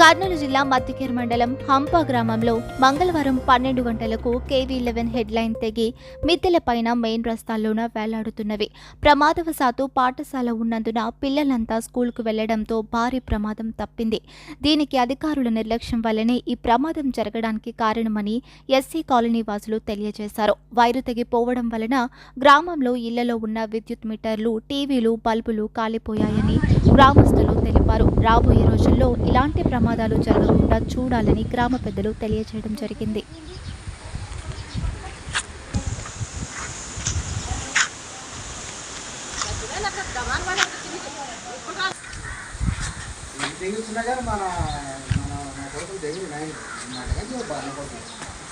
కర్నూలు జిల్లా మత్తికేర్ మండలం హంప గ్రామంలో మంగళవారం పన్నెండు గంటలకు కేవీ లెవెన్ హెడ్లైన్ తెగి మిద్దెల పైన మెయిన్ రస్తాల్లోన వేలాడుతున్నవి. ప్రమాదవశాత్తు పాఠశాల ఉన్నందున పిల్లలంతా స్కూల్కు వెళ్ళడంతో భారీ ప్రమాదం తప్పింది. దీనికి అధికారుల నిర్లక్ష్యం వల్లనే ఈ ప్రమాదం జరగడానికి కారణమని ఎస్సీ కాలనీ వాసులు తెలియజేశారు. వైరు తెగిపోవడం వలన గ్రామంలో ఇళ్ళలో ఉన్న విద్యుత్ మీటర్లు టీవీలు బల్బులు కాలిపోయాయని గ్రామస్తులు తెలిపారు. రాబోయే ఎలాంటి ప్రమాదాలు జరగకుండా చూడాలని గ్రామ పెద్దలు తెలియజేయడం జరిగింది.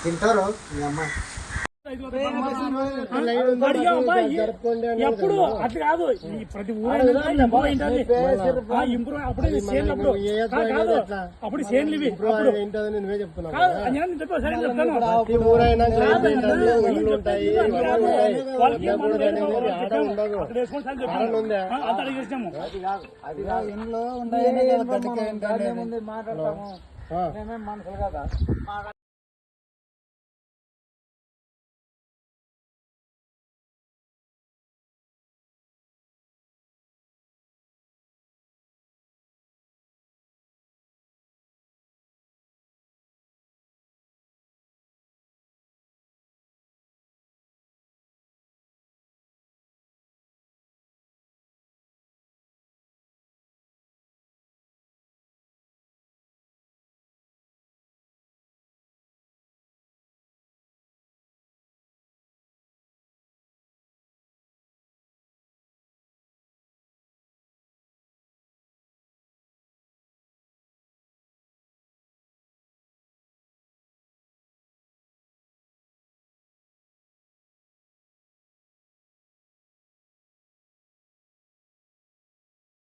తింటారు మీ అమ్మాయి ఎప్పుడు? అట్లా కాదు ఈ ప్రతి ఊరైనా ఇంప్రూవ్ అప్పుడే చేనులు అప్పుడు కాదు, అప్పుడు చేనులు ఇవి నువ్వే చెప్తున్నావు. ఆ. మేమేం మనుషులు కదా?